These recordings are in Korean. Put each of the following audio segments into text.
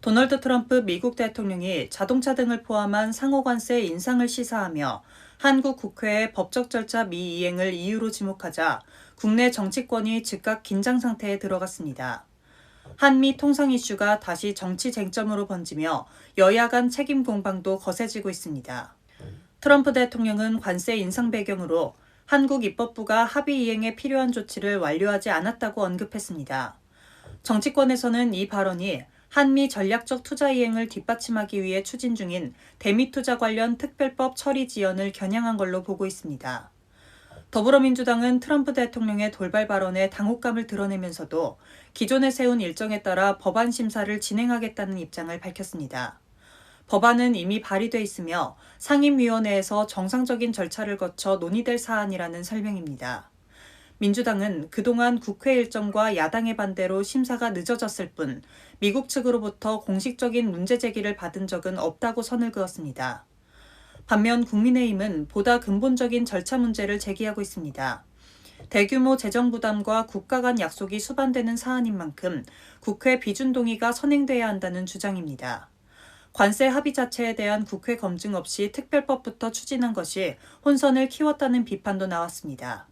도널드 트럼프 미국 대통령이 자동차 등을 포함한 상호관세 인상을 시사하며 한국 국회의 법적 절차 미이행을 이유로 지목하자 국내 정치권이 즉각 긴장 상태에 들어갔습니다. 한미 통상 이슈가 다시 정치 쟁점으로 번지며 여야 간 책임 공방도 거세지고 있습니다. 트럼프 대통령은 관세 인상 배경으로 한국 입법부가 합의 이행에 필요한 조치를 완료하지 않았다고 언급했습니다. 정치권에서는 이 발언이 한미 전략적 투자 이행을 뒷받침하기 위해 추진 중인 대미 투자 관련 특별법 처리 지연을 겨냥한 걸로 보고 있습니다. 더불어민주당은 트럼프 대통령의 돌발 발언에 당혹감을 드러내면서도 기존에 세운 일정에 따라 법안 심사를 진행하겠다는 입장을 밝혔습니다. 법안은 이미 발의돼 있으며 상임위원회에서 정상적인 절차를 거쳐 논의될 사안이라는 설명입니다. 민주당은 그동안 국회 일정과 야당의 반대로 심사가 늦어졌을 뿐 미국 측으로부터 공식적인 문제 제기를 받은 적은 없다고 선을 그었습니다. 반면 국민의힘은 보다 근본적인 절차 문제를 제기하고 있습니다. 대규모 재정 부담과 국가 간 약속이 수반되는 사안인 만큼 국회 비준 동의가 선행돼야 한다는 주장입니다. 관세 합의 자체에 대한 국회 검증 없이 특별법부터 추진한 것이 혼선을 키웠다는 비판도 나왔습니다.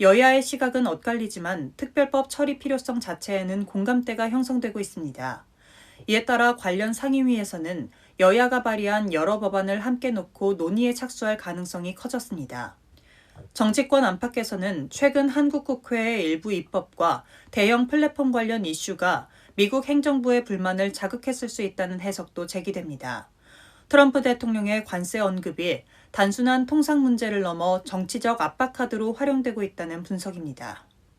여야의 시각은 엇갈리지만 특별법 처리 필요성 자체에는 공감대가 형성되고 있습니다. 이에 따라 관련 상임위에서는 여야가 발의한 여러 법안을 함께 놓고 논의에 착수할 가능성이 커졌습니다. 정치권 안팎에서는 최근 한국 국회의 일부 입법과 대형 플랫폼 관련 이슈가 미국 행정부의 불만을 자극했을 수 있다는 해석도 제기됩니다. 트럼프 대통령의 관세 언급이 단순한 통상 문제를 넘어 정치적 압박카드로 활용되고 있다는 분석입니다.